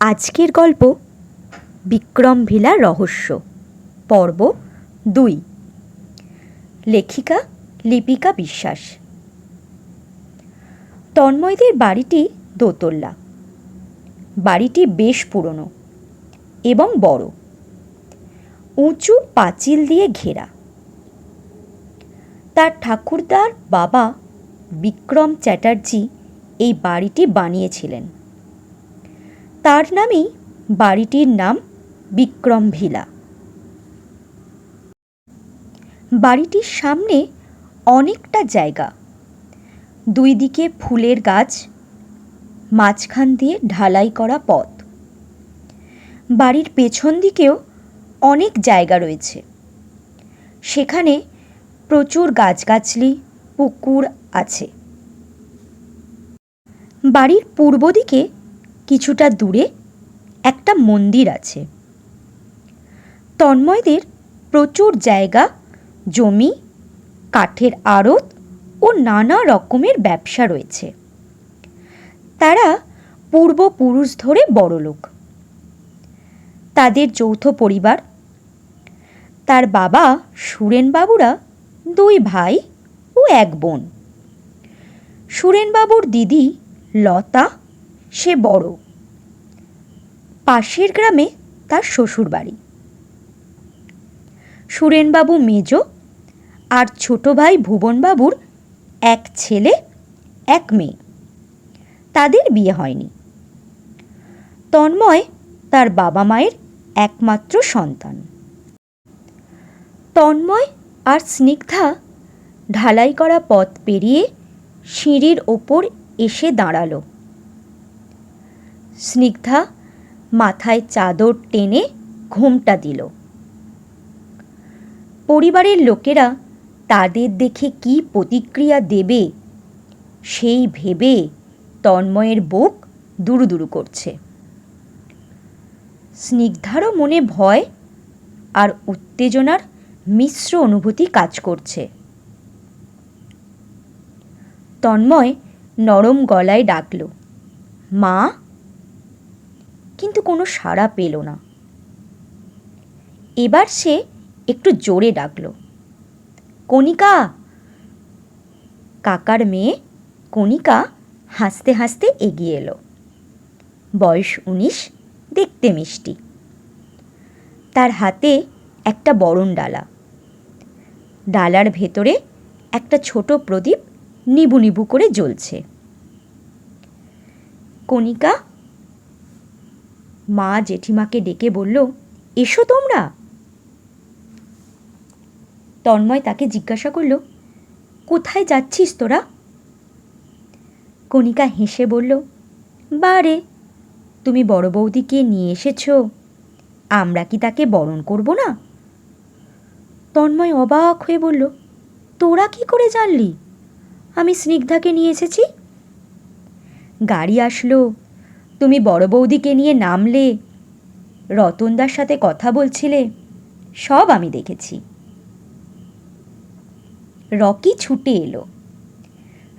আজকের গল্প বিক্রম ভিলার রহস্য। পর্ব দুই। লেখিকা লিপিকা বিশ্বাস। তন্ময়দের বাড়িটি দোতল্লা বাড়িটি বেশ পুরনো এবং বড়। উঁচু পাঁচিল দিয়ে ঘেরা। তার ঠাকুরদার বাবা বিক্রম চ্যাটার্জি এই বাড়িটি বানিয়েছিলেন। তার নামেই বাড়িটির নাম বিক্রম ভিলা। বাড়িটির সামনে অনেকটা জায়গা। দুই দিকে ফুলের গাছ, মাঝখান দিয়ে ঢালাই করা পথ। বাড়ির পেছন দিকেও অনেক জায়গা রয়েছে। সেখানে প্রচুর গাছগাছলি, পুকুর আছে। বাড়ির পূর্ব দিকে কিছুটা দূরে একটা মন্দির আছে। তন্ময়দের প্রচুর জায়গা, জমি, কাঠের আড়ত ও নানা রকমের ব্যবসা রয়েছে। তারা পূর্বপুরুষ ধরে বড়লোক তাদের যৌথ পরিবার, তার বাবা সুরেনবাবুরা দুই ভাই ও এক বোন। সুরেনবাবুর দিদি লতা, সে বড়। পাশের গ্রামে তার শ্বশুর বাড়ি সুরেনবাবু মেজ আর ছোট ভাই ভুবনবাবুর এক ছেলে, এক মেয়ে। তাদের বিয়ে হয়নি। তন্ময় তার বাবা মায়ের একমাত্র সন্তান। তন্ময় আর স্নিগ্ধা ঢালাই করা পথ পেরিয়ে সিঁড়ির ওপর এসে দাঁড়াল। স্নিগ্ধা মাথায় চাদর টেনে ঘুমটা দিল। পরিবারের লোকেরা তাদের দেখে কি প্রতিক্রিয়া দেবে, সেই ভেবে তন্ময়ের বুক দুরু দুরু করছে। স্নিগ্ধারও মনে ভয় আর উত্তেজনার মিশ্র অনুভূতি কাজ করছে। তন্ময় নরম গলায় ডাকল, মা কিন্তু কোনো সাড়া পেল না। এবার সে একটু জোরে ডাকল, কণিকা! কাকার মেয়ে কণিকা হাসতে হাসতে এগিয়ে এলো। বয়স উনিশ, দেখতে মিষ্টি। তার হাতে একটা বরণ ডালা। ডালার ভেতরে একটা ছোট প্রদীপ নিবু নিবু করে জ্বলছে। কণিকা মা জেঠিমাকে ডেকে বলল, এসো তোমরা। তন্ময় তাকে জিজ্ঞাসা করল, কোথায় যাচ্ছিস তোরা? কণিকা হেসে বলল, বারে, তুমি বড় বৌদিকে নিয়ে এসেছ, আমরা কি তাকে বরণ করব না? তন্ময় অবাক হয়ে বলল, তোরা কি করে জানলি? আমি স্নিগ্ধাকে নিয়ে এসেছি? গাড়ি আসলো তুমি বড় বৌদিকে নিয়ে নামলে? রতনদার সাথে কথা বলছিলে? সব আমি দেখেছি। রকি ছুটে এলো।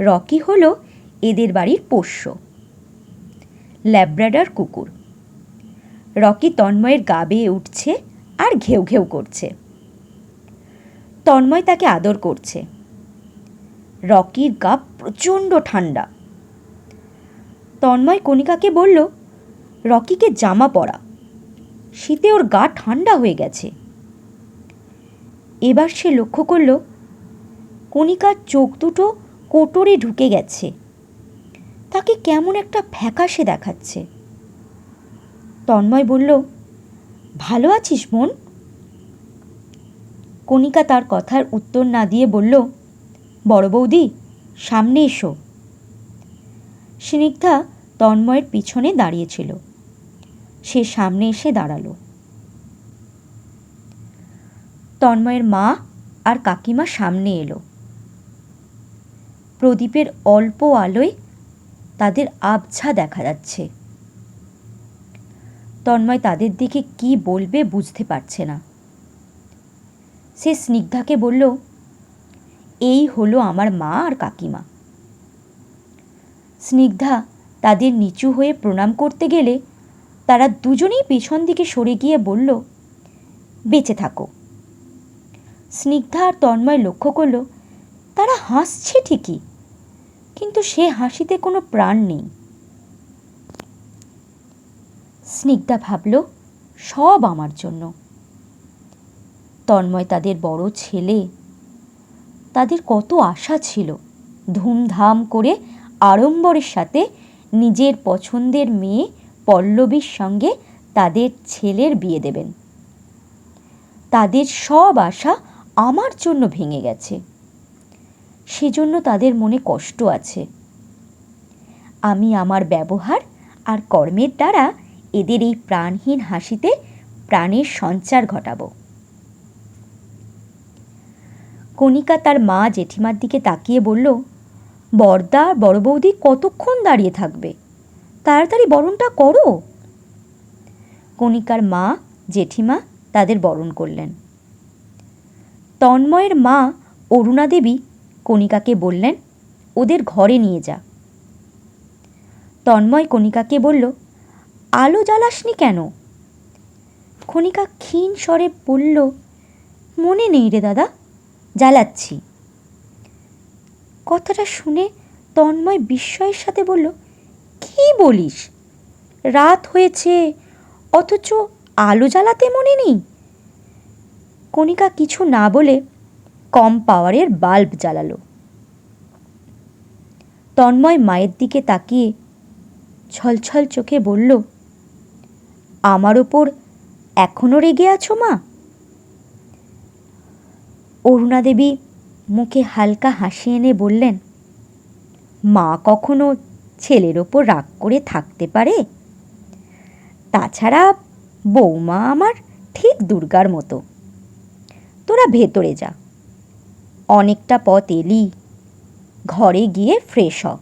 রকি হলো এদের বাড়ির পোষ্য। ল্যাব্রাডার কুকুর। রকি তন্ময়ের গা বেয়ে উঠছে আর ঘেউ ঘেউ করছে। তন্ময় তাকে আদর করছে। রকির গা প্রচণ্ড ঠান্ডা। তন্ময় কণিকাকে বলল, রকিকে জামা পরা। শীতে ওর গা ঠান্ডা হয়ে গেছে। এবার সে লক্ষ্য করল, কণিকার চোখ দুটো কোটরে ঢুকে গেছে। তাকে কেমন একটা ফ্যাকাশে দেখাচ্ছে। তন্ময় বলল, ভালো আছিস, মন? কণিকা তার কথার উত্তর না দিয়ে বলল, বড় বৌদি, সামনে এসো। স্নিগ্ধা তন্ময়ের পিছনে দাঁড়িয়েছিল। সে সামনে এসে দাঁড়াল। তন্ময়ের মা আর কাকিমা সামনে এলো। প্রদীপের অল্প আলোয় তাদের আবছা দেখা যাচ্ছে। তন্ময় তাদের দিকে কি বলবে বুঝতে পারছে না। সে স্নিগ্ধাকে বলল, এই হলো আমার মা আর কাকিমা। স্নিগ্ধা তাদের নিচু হয়ে প্রণাম করতে গেলে তারা দুজনেই পেছন দিকে সরে গিয়ে বলল, বেঁচে থাকো। স্নিগ্ধা আর তন্ময় লক্ষ্য করল, তারা হাসছে ঠিকই, কিন্তু সে হাসিতে কোনো প্রাণ নেই। স্নিগ্ধা ভাবল, সব আমার জন্য। তন্ময় তাদের বড় ছেলে, তাদের কত আশা ছিল, ধুমধাম করে আড়ম্বরের সাথে নিজের পছন্দের মেয়ে পল্লবীর সঙ্গে তাদের ছেলের বিয়ে দেবেন। তাদের সব আশা আমার জন্য ভেঙে গেছে। সেজন্য তাদের মনে কষ্ট আছে। আমি আমার ব্যবহার আর কর্মের দ্বারা এদের এই প্রাণহীন হাসিতে প্রাণের সঞ্চার ঘটাব। কণিকা তার মা জেঠিমার দিকে তাকিয়ে বলল বর্দা, বড় বৌদি কতক্ষণ দাঁড়িয়ে থাকবে? তাড়াতাড়ি বরণটা করো। কণিকার মা, জেঠিমা তাদের বরণ করলেন। তন্ময়ের মা অরুণা দেবী কণিকাকে বললেন, ওদের ঘরে নিয়ে যা। তন্ময় কণিকাকে বলল, আলো জ্বালাসনি কেন? কণিকা ক্ষীণ স্বরে বলল, মনে নেই রে দাদা, জ্বালাচ্ছি। কথাটা শুনে তন্ময় বিস্ময়ের সাথে বলল, কি বলিস? রাত হয়েছে, অথচ আলো জ্বালাতে মনে নেই? কণিকা কিছু না বলে কম পাওয়ারের বাল্ব জ্বালালো। তন্ময় মায়ের দিকে তাকিয়ে ছলছল চোখে বলল, আমার ওপর এখনও রেগে আছো মা? অরুণা দেবী মুখে হালকা হাসি এনে বললেন, মা কখনো ছেলের ওপর রাগ করে থাকতে পারে? তাছাড়া বৌমা আমার ঠিক দুর্গার মতো। তোরা ভেতরে যা। অনেকটা পথ এলি। ঘরে গিয়ে ফ্রেশ হ।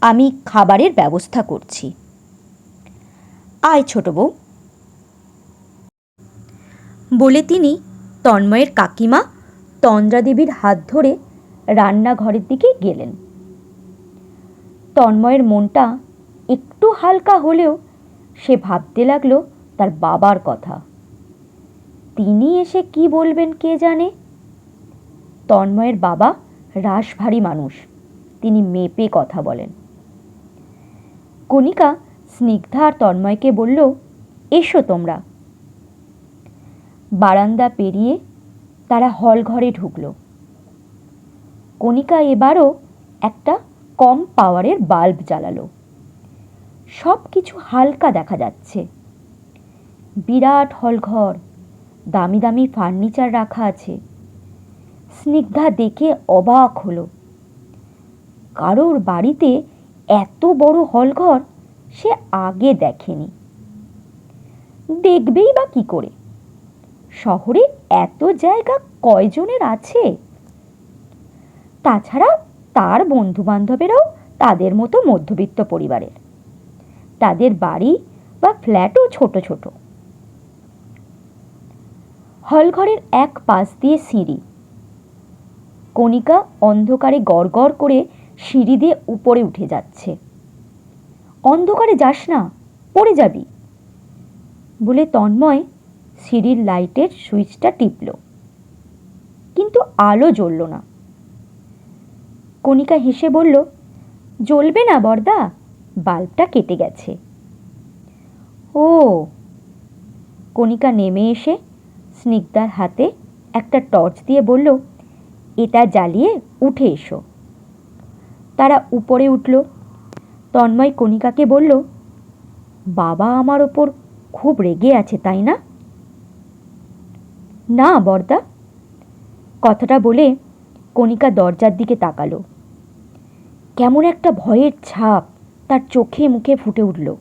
আমি খাবারের ব্যবস্থা করছি। আয় ছোট বউ। বলে তিনি তন্ময়ের কাকিমা তন্দ্রাদেবীর হাত ধরে রান্নাঘরের দিকে গেলেন। তন্ময়ের মনটা একটু হালকা হলেও সে ভাবতে লাগল তার বাবার কথা। তিনি এসে কি বলবেন কে জানে? তন্ময়ের বাবা রাশভারী মানুষ, তিনি মেপে কথা বলেন। কণিকা স্নিগ্ধা আর তন্ময়কে বলল, এসো তোমরা। বারান্দা পেরিয়ে তারা হল ঘরে ঢুকল। কণিকা এবারও একটা কম পাওয়ারের বাল্ব জ্বালালো। সব কিছু হালকা দেখা যাচ্ছে। বিরাট হলঘর দামি দামি ফার্নিচার রাখা আছে। স্নিগ্ধা দেখে অবাক হলো। কারোর বাড়িতে এত বড় হলঘর সে আগে দেখেনি। দেখবেই বা কি করে? শহরে এত জায়গা কয়জনের আছে? তাছাড়া তার বন্ধু বান্ধবেরাও তাদের মতো মধ্যবিত্ত পরিবারের। তাদের বাড়ি বা ফ্ল্যাটও ছোট ছোট। হলঘরের এক পাশ দিয়ে সিঁড়ি। কণিকা অন্ধকারে গড় করে সিঁড়ি দিয়ে উপরে উঠে যাচ্ছে। অন্ধকারে যাস না, পড়ে যাবি। বলে তন্ময় সিঁড়ির লাইটের সুইচটা টিপল। কিন্তু আলো জ্বলল না। কণিকা হেসে বলল, জ্বলবে না বর্দা, বাল্বটা কেটে গেছে। ও। কণিকা নেমে এসে স্নিগ্ধার হাতে একটা টর্চ দিয়ে বলল, এটা জ্বালিয়ে উঠে এসো। তারা উপরে উঠল। তন্ময় কণিকাকে বলল, বাবা আমার ওপর খুব রেগে আছে, তাই না? না, বর্দা। কথাটা বলে কণিকা দরজার দিকে তাকালো। কেমন একটা ভয়ের ছাপ তার চোখে মুখে ফুটে উঠল।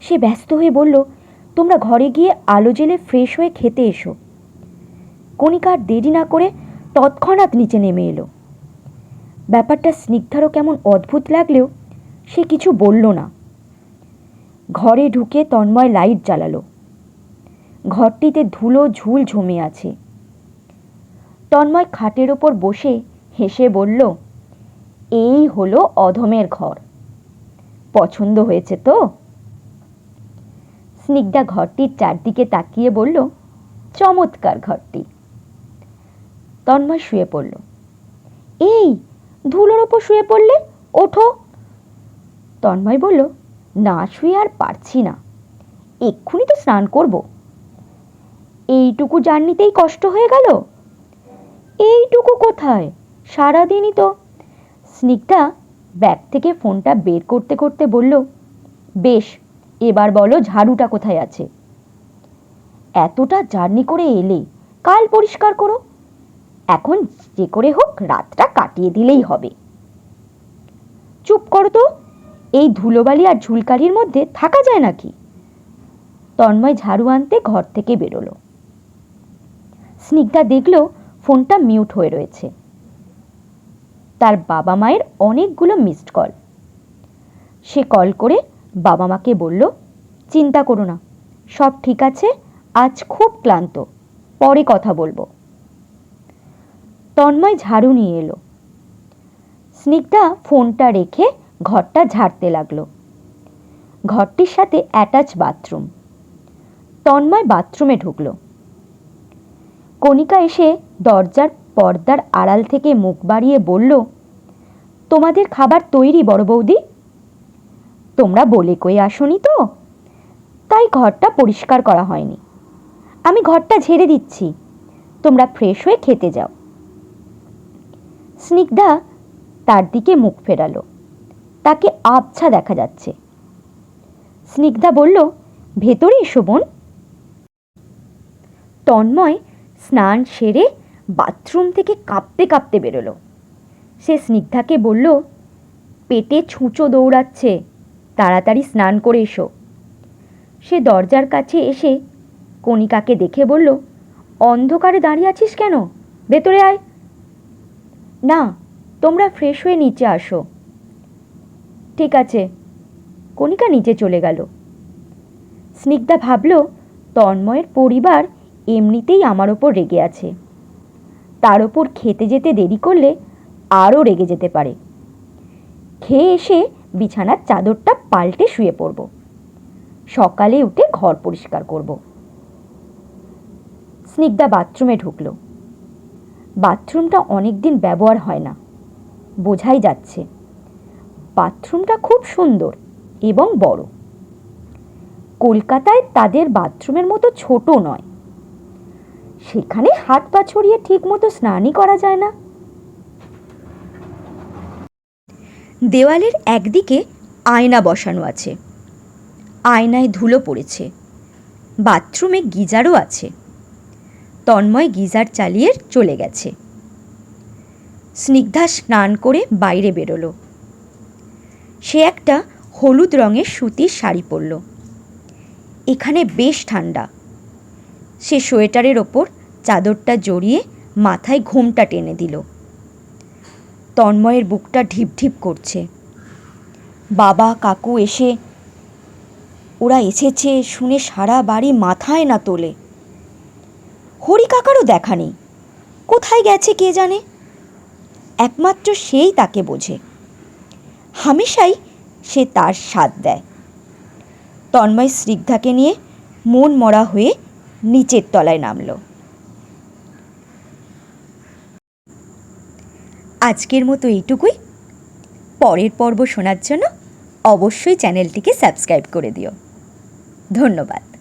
সে ব্যস্ত হয়ে বলল, তোমরা ঘরে গিয়ে আলো জেলে ফ্রেশ হয়ে খেতে এসো। কণিকা আর দেরি না করে তৎক্ষণাৎ নিচে নেমে এলো। ব্যাপারটা স্নিগ্ধারও কেমন অদ্ভুত লাগলেও সে কিছু বলল না। ঘরে ঢুকে তন্ময় লাইট জ্বালালো। ঘরটিতে ধুলো ঝুল ঝমে আছে। তন্ময় খাটের ওপর বসে হেসে বলল, এই হলো অধমের ঘর। পছন্দ হয়েছে তো? স্নিগ্ধা ঘরটির চারদিকে তাকিয়ে বলল, চমৎকার ঘরটি। তন্ময় শুয়ে পড়ল, এই, ধুলোর ওপর শুয়ে পড়লে? ওঠো। তন্ময় বলল, না, শুয়ে আর পারছি না। এক্ষুনি তো স্নান করব। এইটুকু জার্নিতেই কষ্ট হয়ে গেল? এইটুকু কোথায়? সারাদিনই তো। স্নিগ্ধা ব্যাগ থেকে ফোনটা বের করতে করতে বলল, বেশ, এবার বলো ঝাড়ুটা কোথায় আছে? এতটা জার্নি করে এলে, কাল পরিষ্কার করো। এখন যে করে হোক রাতটা কাটিয়ে দিলেই হবে। চুপ করো তো, এই ধুলোবালি আর ঝুলকারির মধ্যে থাকা যায় নাকি? তন্ময় ঝাড়ু আনতে ঘর থেকে বেরোলো। স্নিগ্ধা দেখল ফোনটা মিউট হয়ে রয়েছে। তার বাবা মায়ের অনেকগুলো মিসড কল সে কল করে বাবা মাকে বলল, চিন্তা করো না, সব ঠিক আছে, আজ খুব ক্লান্ত, পরে কথা বলব। তন্ময় ঝাড়ু নিয়ে এলো। স্নিগ্ধা ফোনটা রেখে ঘরটা ঝাড়তে লাগল। ঘরটির সাথে অ্যাটাচ বাথরুম তন্ময় বাথরুমে ঢুকলো। কণিকা এসে দরজার পর্দার আড়াল থেকে মুখ বাড়িয়ে বলল, তোমাদের খাবার তৈরি, বড় বৌদি। তোমরা বলে কয়ে আসনি তো? তাই ঘরটা পরিষ্কার করা হয়নি। আমি ঘরটা ঝেড়ে দিচ্ছি। তোমরা ফ্রেশ হয়ে খেতে যাও। স্নিগ্ধা তার দিকে মুখ ফেরালো। তাকে আবছা দেখা যাচ্ছে। স্নিগ্ধা বলল, ভেতরে এসো বোন। তন্ময় স্নান সেরে বাথরুম থেকে কাঁপতে কাঁপতে বেরোলো। সে স্নিগ্ধাকে বলল, পেটে ছুঁচো দৌড়াচ্ছে, তাড়াতাড়ি স্নান করে এসো। সে দরজার কাছে এসে কণিকাকে দেখে বলল, অন্ধকারে দাঁড়িয়ে আছিস কেন? ভেতরে আয়। না, তোমরা ফ্রেশ হয়ে নিচে আসো। ঠিক আছে। কণিকা নিচে চলে গেল। স্নিগ্ধা ভাবল, তন্ময়ের পরিবার এমনিতেই আমার ওপর রেগে আছে। তার ওপর খেতে যেতে দেরি করলে আরও রেগে যেতে পারে। খেয়ে এসে বিছানার চাদরটা পাল্টে শুয়ে পড়ব। সকালে উঠে ঘর পরিষ্কার করব। স্নিগ্ধা বাথরুমে ঢুকলো। বাথরুমটা অনেক দিন ব্যবহার হয় না। বোঝাই যাচ্ছে, বাথরুমটা খুব সুন্দর এবং বড়। কলকাতায় তাদের বাথরুমের মতো ছোট নয়। সেখানে হাত পা ছড়িয়ে ঠিক মতো স্নানই করা যায় না। দেওয়ালের একদিকে আয়না বসানো আছে। আয়নায় ধুলো পড়েছে। বাথরুমে গিজারও আছে। তন্ময় গিজার চালিয়ে চলে গেছে। স্নিগ্ধা স্নান করে বাইরে বেরোলো। সে একটা হলুদ রঙের সুতির শাড়ি পরল। এখানে বেশ ঠান্ডা। সে সোয়েটারের ওপর চাদরটা জড়িয়ে মাথায় ঘুমটা টেনে দিল। তন্ময়ের বুকটা ঢিপ ঢিপ করছে। বাবা, কাকু এসে, ওরা এসেছে শুনে সারা বাড়ি মাথায় না তোলে। হরি কাকারও দেখা নেই। কোথায় গেছে কে জানে? একমাত্র সেই তাকে বোঝে। হামেশাই সে তার স্বাদ দেয়। তন্ময় স্নিগ্ধাকে নিয়ে মন মরা হয়ে নিচের তলায় নামল। আজকের মতো এইটুকুই। পরের পর্ব শোনার জন্য অবশ্যই চ্যানেলটিকে সাবস্ক্রাইব করে দিও। ধন্যবাদ।